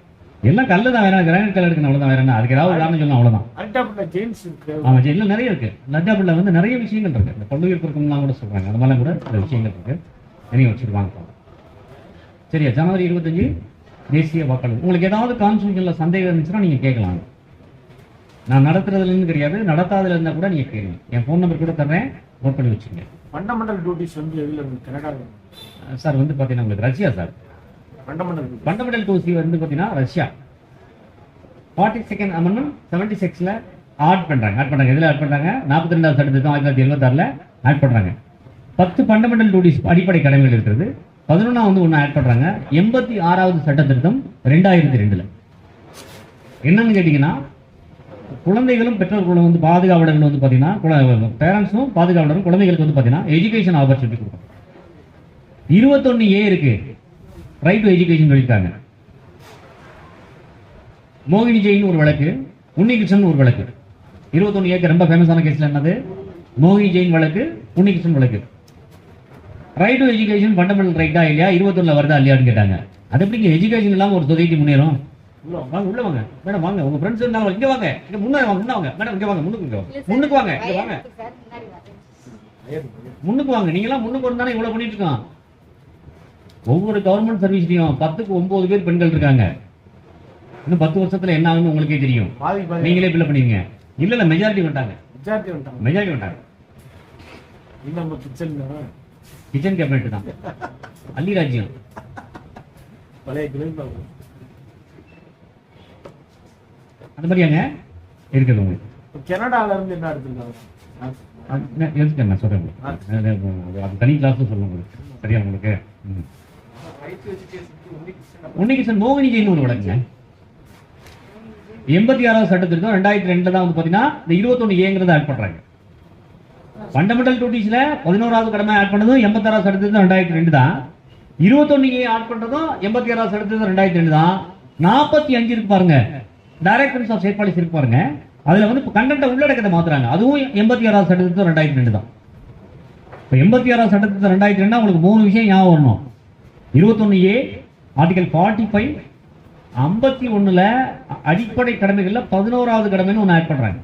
எல்லாம் கல்லு தான் வேற கிரானைட் கல் எடுக்கணும் அவ்வளவுதான். வேற என்ன? அதுக்கு ஏதாவது ஒரு காரணம் சொல்லணும் அவ்வளவுதான். அல்டாப்ல ஜெயின்ஸ் இருக்கு. ஆமா ஜெயில நிறைய இருக்கு. லட்டாபிள்ல வந்து நிறைய விஷயங்கள் இருக்கு. இந்த பல்லுயிர் பெருக்கம்லாம் கூட சொல்றாங்க. அந்த மாதிரிலாம் கூட சில விஷயங்கள் இருக்கு. நினைவு வச்சிருவாங்க சரியா? ஜனவரி இருபத்தஞ்சு தேசிய வாக்காளர். உங்களுக்கு ஏதாவது கான்ஸ்டியூஷன்ல சந்தேகம் இருந்துச்சுன்னா நீங்க கேட்கலாம். நான் நடத்துறதுல இருந்து கிடையாது நடத்தாதுல இருந்தா கூட நீங்க கேளுங்க. என் ஃபோன் நம்பர் கூட தர்றேன். நோட் பண்ணி வச்சுங்க ஃபண்டமெண்டல் டியூட்டிஸ் வந்து எதுல கனடா சார் வந்து பாத்தீங்கன்னா உங்களுக்கு ரஷ்யா சார். ஃபண்டமெண்டல் ஃபண்டமெண்டல் டூசி வந்து பார்த்தீங்கன்னா Russia. Forty second amendment seventy சிக்ஸில் ஆட் பண்ணுறாங்க ஆட் பண்ணுறாங்க எதில் ஆட் பண்ணுறாங்க நாற்பத்தி ரெண்டாவது சட்டத்திட்டம் ஆயிரத்தி தொள்ளாயிரத்தி எழுபத்தாறில் ஆட் பண்ணுறாங்க பத்து ஃபண்டமெண்டல் டூடிஸ் அடிப்படை கடமைகள் இருக்கிறது. பதினொன்றாவது வந்து ஒன்று ஆட் பண்ணுறாங்க எண்பத்தி ஆறாவது சட்டத்திருத்தம் ரெண்டாயிரத்தி ரெண்டில். என்னன்னு கேட்டிங்கன்னா குழந்தைகளும் பெற்றோர்களும் வந்து பாதுகாவலர்கள் வந்து பார்த்தீங்கன்னா பேரண்ட்ஸும் பாதுகாவலரும் குழந்தைகளுக்கு வந்து பார்த்தீங்கன்னா எஜுகேஷன் ஆப்பர்ச்சுனிட்டி கொடுக்கும். இருபத்தொன்று ஏ இருக்குது ரைட் டு எஜுகேஷன் சொல்லியிருக்காங்க மோகினி ஜெயின் ஒரு வழக்கு உன்னிகிருஷ்ணன் ஒரு வழக்கு. இருபத்தொன்னு ஏக்கர் ரொம்ப ஃபேமஸான கேஸ்ல என்னது? மோகினி ஜெயின் வழக்கு உன்னிகிருஷ்ணன் வழக்கு. ரைட் டு எஜுகேஷன் ஃபண்டமெண்டல் ரைட்டா இல்லையா? இருபத்தொன்னுல வருதா இல்லையான்னு கேட்டாங்க. அது எப்படிங்க? எஜுகேஷன் இல்லாம ஒரு சொசைட்டி முன்னேறும்? உள்ள வாங்க உள்ள வாங்க. மேடம் வாங்க. உங்க ஃப்ரெண்ட்ஸ் இருந்தாலும் இங்க வாங்க. இங்க முன்னாடி வாங்க முன்ன வாங்க. மேடம் இங்க வாங்க. முன்னுக்கு முன்னுக்கு வாங்க இங்க வாங்க. முன்னுக்கு வாங்க. நீங்க எல்லாம் முன்னுக்கு வந்தானே இவ்வளவு பண்ணிட்டு இருக்கான் ஒவ்வொரு கவர்மெண்ட் சர்வீஸ்லயும் பத்துக்கு ஒன்பது பேர் பெண்கள் இருக்காங்க. இன்னும் பத்து வருஷத்துல என்ன ஆகும்னு உங்களுக்கே தெரியும். நீங்களே பில்ல பண்ணீங்க இல்ல இல்ல மெஜாரிட்டி வந்துட்டாங்க. மெஜாரிட்டி வந்துட்டாங்க. மெஜாரிட்டி வந்துட்டாங்க. இது நம்ம கிச்சன் கிச்சன் கேபினெட் தான். அள்ளி ராஜ்யம். பழைய அந்த மாதிரியாங்க இருக்குது உங்களுக்கு. கனடால இருந்து என்ன எடுத்துருக்காங்க நான் சொல்றேன் உங்களுக்கு. அது- தனி கிளாஸ் சொல்லுங்க உங்களுக்கு. சரியா உங்களுக்கு. உன்னிகிருஷ்ணன் மோகினி ஜெயின் ஒரு வழங்குங்க எண்பத்தி ஆறாவது சட்டத்திற்கும் ரெண்டாயிரத்தி ரெண்டுல தான் வந்து பார்த்தீங்கன்னா இந்த இருபத்தொன்னு ஏங்கிறத ஆட் பண்ணுறாங்க ஃபண்டமெண்டல் டூட்டிஸில் பதினோராவது கடமை ஆட் பண்ணதும் எண்பத்தாறாவது சட்டத்திருத்தம் ரெண்டாயிரத்தி ரெண்டு தான். இருபத்தொன்னு ஏ ஆட் பண்ணுறதும் எண்பத்தி ஆறாவது சட்டத்திருத்தம் ரெண்டாயிரத்தி ரெண்டு தான். நாற்பத்தி அஞ்சு இருக்கு பாருங்க. டைரக்டர்ஸ் ஆஃப் ஸ்டேட் பாலிசி இருக்கு பாருங்க. அதில் வந்து கண்டென்ட்டை உள்ளடக்கத்தை மாத்துறாங்க. அதுவும் எண்பத்தி ஆறாவது சட்டத்திருத்தம் ரெண்டாயிரத்தி ரெண்டு தான். இப்போ எண்பத்தி ஆறாவது சட்டத்திற்கு ரெண்டாயிரத்தி ரெண்டு உங்களுக்கு மூணு விஷயம் ஞாபகம் வரணும். இருபத்தொன்னு ஏ ஆர்டிகல் ஃபார்ட்டி ஃபைவ் ஐம்பத்தி ஒண்ணுல அடிப்படை கடமைகள்ல பதினோராவது கடமைன்னு ஒன்று ஆட் பண்றாங்க.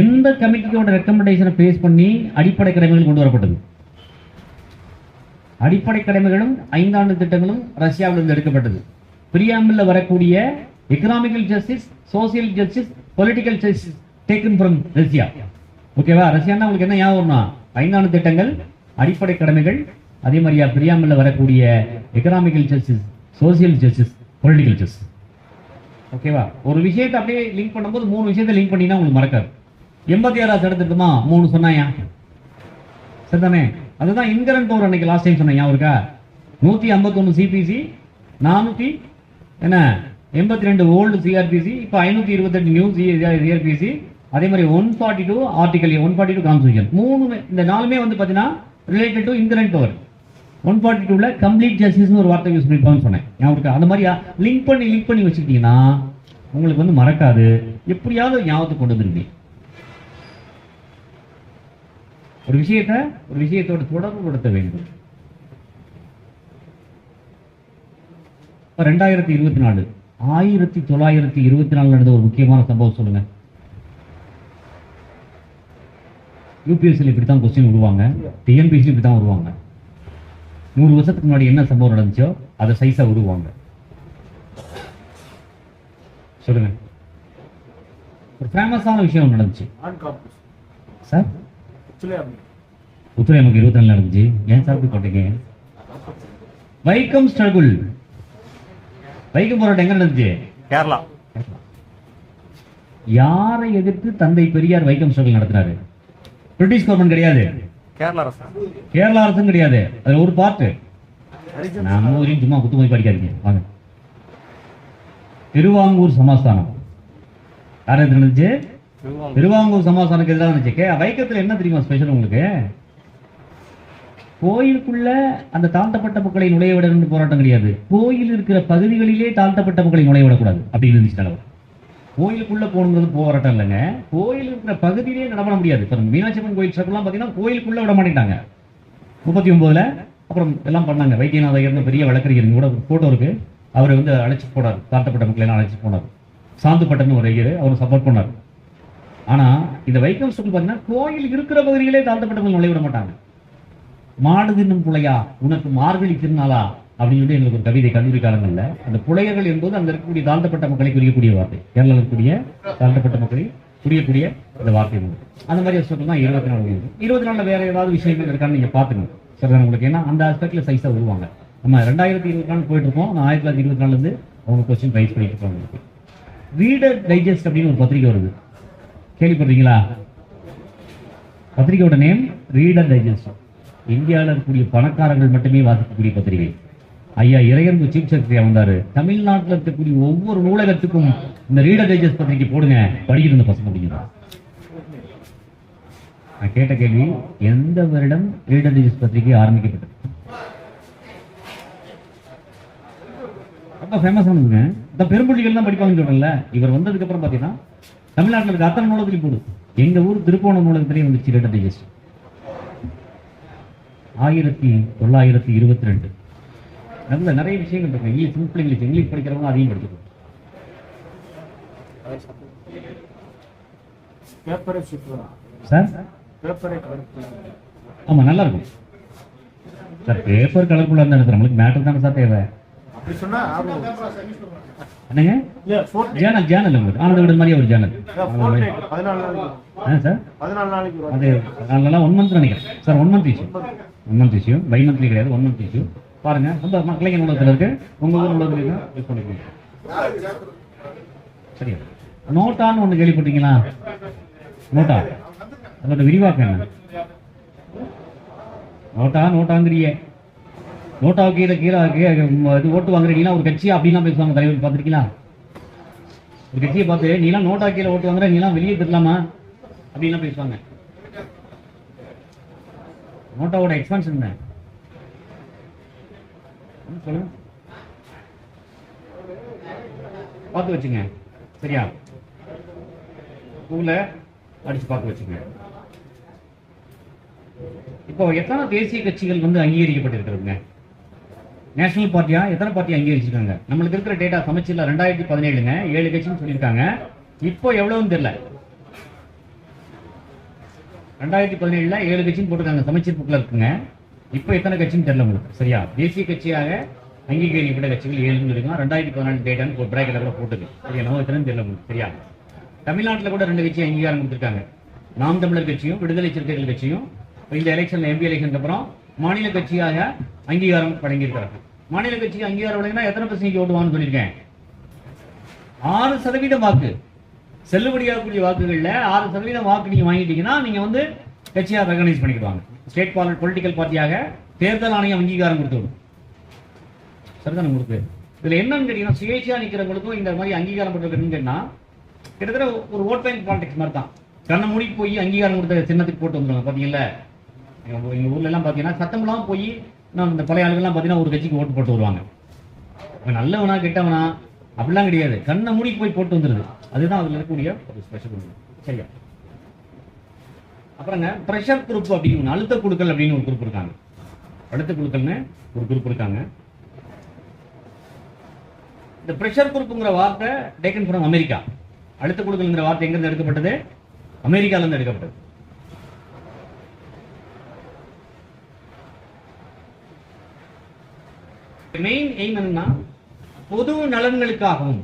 எந்த கமிட்டியோட ரெக்கமெண்டேஷனை பேஸ் பண்ணி அடிப்படை கடமைகள் கொண்டு வரப்பட்டது? அடிப்படை கடமைகளும் ஐந்தாண்டு திட்டங்களும் ரஷ்யாவிலிருந்து எடுக்கப்பட்டது. பிரியாமில் வரக்கூடிய economical justice social justice political justice taken from Russia ஓகேவா ரஷ்யான்னா உங்களுக்கு என்ன ஞாபகம் ஐந்தாண்டு திட்டங்கள் அடிப்படை கடமைகள் அதே மாதிரியா பிரியாமல் வரக்கூடிய economical justice social justice political justice ஓகேவா ஒரு விஷயத்தை அப்படியே லிங்க் பண்ணும்போது மூணு விஷயத்தை லிங்க் பண்ணினா உங்களுக்கு மறக்காது. எண்பத்தி ஆறாவது எடுத்துட்டுமா மூணு சொன்னாயா சரிதானே? அதுதான் இன்கரண்ட் பவர் அன்னைக்கு லாஸ்ட் டைம் சொன்னேன் ஞாபகம் இருக்கா? நூத்தி ஐம்பத்தொன்னு சிபிசி நானூத்தி என்ன? எண்பத்தி ரெண்டு ஓல்டு சிஆர்பிசி இப்போ ஐநூத்தி இருபத்தெட்டு நியூ சிஆர்பிசி அதே மாதிரி one forty two article one forty two constitution மூணு இந்த நாலுமே வந்து பார்த்தீங்கன்னா related to inherent power one forty டூவில் கம்ப்ளீட் ஜஸ்டிஸ்னு ஒரு வார்த்தை யூஸ் பண்ணிப்பான்னு சொன்னேன். ஞாபகம் அந்த மாதிரி லிங்க் பண்ணி லிங்க் பண்ணி வச்சுக்கிட்டீங்கன்னா உங்களுக்கு வந்து மறக்காது. எப்படியாவது ஞாபகத்தை கொண்டு வந்துருங்க. ஒரு விஷயத்த ஒரு விஷயத்தோட தொடர்பு படுத்த வேண்டும். இப்போ ரெண்டாயிரத்தி இருபத்தி நாலு ஆயிரத்தி தொள்ளாயிரத்தி இருபத்தி நாலு நடந்த ஒரு முக்கியமான சம்பவம் சொல்லுங்க. யூபிஎஸ்சியில் இப்படி தான் கொஸ்டின் விடுவாங்க. டிஎன்பிஎஸ்சி இப்படி தான் வருவாங்க. நூறு வருஷத்துக்கு முன்னாடி என்ன சம்பவம் நடந்துச்சோ அதை சைஸா விடுவாங்க சொல்லுங்க. ஒரு ஃபேமஸான விஷயம் நடந்துச்சு. சார் உத்தரவு நமக்கு இருபத்தி நாலு நடந்துச்சு. ஏன் சார் இப்படி போட்டீங்க? வைக்கம் ஸ்ட்ரகுள் வைக்கம் போராட்டம் எங்க நடந்துச்சு? கேரளா. யாரை எதிர்த்து தந்தை பெரியார் வைக்கம் ஸ்ட்ரகுள் நடத்தினாரு பிரிட்டிஷ் கவர்மெண்ட் கிடையாது. கேரளா அரசு கேரளா அரசும் கிடையாது அதுல ஒரு பார்ட் ஹரிஜன் நம்ம ஊரையும் சும்மா குத்து போய் படிக்காதீங்க வாங்க திருவாங்கூர் சமாஸ்தானம் யார் எது நடந்துச்சு திருவாங்கூர் சமாஸ்தானுக்கு எதிராக இருந்துச்சு கே வைக்கத்துல என்ன தெரியுமா ஸ்பெஷல் உங்களுக்கு கோயிலுக்குள்ள அந்த தாழ்த்தப்பட்ட மக்களை நுழைய விடணும்னு போராட்டம் கிடையாது கோயில் இருக்கிற பகுதிகளிலே தாழ்த்தப்பட்ட மக்களை நுழைய விடக்கூடாது அப்படின்னு இருந்துச்சு நிலவரம் கோயிலுக்குள்ள போகணுங்கிறது போராட்டம் இல்லைங்க. கோயில் இருக்கிற பகுதியிலே நடமாட முடியாது. இப்போ மீனாட்சி அம்மன் கோயில் சர்க்கெல்லாம் பார்த்தீங்கன்னா கோயிலுக்குள்ளே விட மாட்டேங்கிட்டாங்க முப்பத்தி ஒம்போதில் அப்புறம் எல்லாம் பண்ணாங்க. வைத்தியநாதையர்னு பெரிய வழக்கறிஞர் கூட கூட ஃபோட்டோ இருக்கு. அவர் வந்து அழைச்சி போனார். தாழ்த்தப்பட்ட மக்களை அழைச்சி போனார். சாந்துப்பட்டன்னு ஒரு ஐயர் அவர் சப்போர்ட் பண்ணார். ஆனா இந்த வைக்கம் சொல்லி பார்த்தீங்கன்னா கோயில் இருக்கிற பகுதிகளே தாழ்த்தப்பட்டவங்க நுழைய விட மாட்டாங்க. மாடு தின்னும் புலையா உனக்கு மார்கழி திருநாளா அப்படின்னு சொல்லி எங்களுக்கு ஒரு கவிதை கல்லூரி காலங்களில். அந்த புலையர்கள் என்பது அங்க இருக்கக்கூடிய தாழ்த்தப்பட்ட மக்களை குறிக்கக்கூடிய வார்த்தை. கேரளாவில் இருக்கக்கூடிய தாழ்த்தப்பட்ட மக்களை குறியக்கூடிய அந்த வார்த்தை உண்டு அந்த மாதிரி சொல்றது தான் இருபத்தி நாலு இருபத்தி நாலுல வேற ஏதாவது விஷயங்கள் இருக்கான்னு நீங்க பார்த்துக்கணும். சரிதான் உங்களுக்கு ஏன்னா அந்த ஆஸ்பெக்ட்ல சைஸா வருவாங்க. நம்ம ரெண்டாயிரத்தி இருபத்தி நாலு போயிட்டு இருக்கோம். நான் ஆயிரத்தி தொள்ளாயிரத்தி இருபத்தி நாலுல இருந்து அவங்க கொஸ்டின் ரைஸ் பண்ணிட்டு இருக்காங்க ரீடர் டைஜஸ்ட் அப்படின்னு ஒரு பத்திரிக்கை வருது. கேள்விப்படுறீங்களா பத்திரிகையோட நேம் ரீடர் டைஜஸ்ட் இந்தியாவில் இருக்கக்கூடிய பணக்காரர்கள் மட்டுமே வாசிக்கக்கூடிய பத்திரிகை. ஐயா இறையன்பு சீப் செக்ரட்டரியா வந்தாரு தமிழ்நாட்டில் இருக்கக்கூடிய ஒவ்வொரு நூலகத்துக்கும் இந்த ரீடர் டைஜஸ்ட் பத்திரிக்கை போடுங்க. படிக்கிட்டு இருந்த பசங்க அப்படிங்கிறான் நான் கேட்ட கேள்வி எந்த வருடம் ரீடர் டைஜஸ்ட் பத்திரிகை ஆரம்பிக்கப்பட்டது? ரொம்ப ஃபேமஸ் ஆனதுங்க இந்த பெரும்புள்ளிகள் தான் படிப்பாங்கன்னு சொல்றேன்ல. இவர் வந்ததுக்கு அப்புறம் பார்த்தீங்கன்னா தமிழ்நாட்டில் இருக்க அத்தனை நூலகத்திலையும் போடு. எங்க ஊர் திருப்போணம் நூலகத்திலேயே வந்துச்சு ரீடர் டைஜஸ்ட் ஆயிரத்தி தொள்ளாயிரத்தி இருபத்தி ரெண்டு. நல்ல நிறைய விஷயங்கள் இருக்கு இங்கிலீஷ் சிம்பிள் இங்கிலீஷ் இங்கிலீஷ் படிக்கிறவங்க அதையும் படிக்கணும் பேப்பரை சார்? பேப்பரை கலப்பு ஆமா நல்லா இருக்கும். சார் பேப்பர் கலர்ஃபுல்லாக இருந்தா சார்? நம்மளுக்கு மேட்டர் தானே சார் தேவை? என்னங்க? ஜேர்னல் ஜேர்னல் உங்களுக்கு ஆனந்த விட மாதிரி ஒரு. ஆ சார்? அது அதனால ஒன் மந்த் நினைக்கிறேன். Sir one month issue one month issue bimonthly கிடையாது ஒன் மந்த் இஷ்யூ பாருங்க அந்த மக்களைங்க நூலகத்தில் இருக்கு. உங்க ஊர் நூலகத்தில் யூஸ் பண்ணிக்கோங்க சரியா? நோட்டான்னு ஒன்று கேள்விப்பட்டீங்களா? நோட்டா? அதோட விரிவாக்கம் என்ன? நோட்டா நோட்டாங்கிறிய. நோட்டாவுக்கு கீழே கீழே இது ஓட்டு வாங்குறீங்களா ஒரு கட்சியா? அப்படிலாம் பேசுவாங்க தலைவர் பார்த்துருக்கீங்களா? ஒரு கட்சியை பார்த்து நீலாம் நோட்டா கீழே ஓட்டு வாங்குற நீலாம் வெளியே தெரியலாமா அப்படின்லாம் பேசுவாங்க. நோட்டாவோட எக்ஸ்பென்ஷன் என்ன? சொல்லுங்க. பார்த்து வச்சுங்க. சரியா? கூகுள அடிச்சு பார்த்து வச்சுங்க. இப்போ எத்தனை தேசிய கட்சிகள் வந்து அங்கீகரிக்கப்பட்டிருக்கிறதுங்க? நேஷனல் பார்ட்டியா எத்தனை பார்ட்டி அங்கீகரிச்சிருக்காங்க? நம்மளுக்கு இருக்கிற டேட்டா சமைச்சில ரெண்டாயிரத்தி பதினேழுங்க. ஏழு கட்சின்னு சொல்லியிருக்காங்க. இப்போ எவ்வளவுன்னு தெரியல. ரெண்டாயிரத்தி பதினேழுல ஏழு கட்சின்னு போட்டிருக்காங்க. சமைச்சர் புக்கில் இருக்குங்க. இப்போ எத்தனை கட்சின்னு தெரியல உங்களுக்கு. சரியா? தேசிய கட்சியாக அங்கீகரிக்கப்பட்ட கட்சிகள் ஏழுன்னு ரெண்டாயிரத்தி பதினாலு டேட்டான்னு ஒரு பிராக்கெட்ல கூட போட்டுருக்கு சரியா நம்ம எத்தனை தெரியல உங்களுக்கு. சரியா? தமிழ்நாட்டில் கூட ரெண்டு கட்சி அங்கீகாரம் கொடுத்துருக்காங்க. நாம் தமிழர் கட்சியும் விடுதலை சிறுத்தைகள் கட்சியும் இந்த எலெக்ஷன் எம்பி எலெக்ஷனுக்கு அப்புறம் மாநில கட்சியாக அங்கீகாரம் வழங்கியிருக்கிறார்கள். மாநில கட்சிக்கு அங்கீகாரம் வழங்கினா எத்தனை பர்சன்டேஜ் ஓட்டுவான்னு சொல்லியிருக்கேன்? ஆறு சதவீதம் வாக்கு. செல்லுபடியாகக்கூடிய வாக்குகள்ல ஆறு சதவீதம் வாக்கு நீங்க வாங்கிட்டீங்கன்னா நீங்க வந்து கட்சியாக ரெகனைஸ் பண்ணிக்கிடுவாங்க. ஸ்டேட் பொலிட்டிக்கல் பார்ட்டியாக தேர்தல் ஆணையம் அங்கீகாரம் கொடுத்து விடும். சரிதானே உங்களுக்கு இதில் என்னன்னு கேட்டீங்கன்னா சுயேட்சையா நிற்கிறவங்களுக்கும் இந்த மாதிரி அங்கீகாரம் பண்ணுறதுன்னா கிட்டத்தட்ட ஒரு ஓட் பேங்க் பாலிடிக்ஸ் மாதிரி தான் கண்ணை மூடி போய் அங்கீகாரம் கொடுத்த சின்னத்துக்கு போட்டு வந்துருவாங்க பார்த்தீங்களா எங்கள் எங்கள் எங்க ஊர்ல எல்லாம் போய் நான் இந்த பழைய ஆளுகள்லாம் பார்த்தீங்கன்னா ஒரு கட்சிக்கு ஓட்டு போட்டு வருவாங்க. நல்லவனா கெட்டவனா அப்படிலாம் கிடையாது. கண்ணை மூடி போய் போட்டு வந்துருது. அதுதான் அதில் இருக்கக்கூடிய ஒரு ஸ்பெஷல் சரியா? அப்புறங்க ப்ரெஷர் குரூப் அப்படின்னு அழுத்த குழுக்கள் அப்படின்னு ஒரு குரூப் இருக்காங்க. அழுத்த குழுக்கள்னு ஒரு குரூப் இருக்காங்க. இந்த ப்ரெஷர் குரூப்புங்கிற வார்த்தை டேக்கன் ஃப்ரம் அமெரிக்கா. அழுத்த குழுக்கள்ங்கிற வார்த்தை எங்க இருந்து எடுக்கப்பட்டது? அமெரிக்கால இருந்து எடுக்கப்பட்டது. மெயின் எய்ம் என்னன்னா பொது நலன்களுக்காகவும்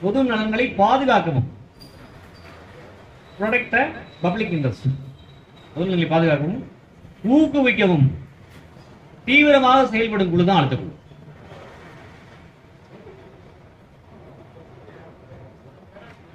பொது நலன்களை பாதுகாக்கவும் ப்ரொடெக்ட் பப்ளிக் இன்ட்ரெஸ்ட் பொது பாதுகாக்கவும் ஊக்குவிக்கவும். தீவிரமாக செயல்படும் குழு தான் அழுத்த குழு.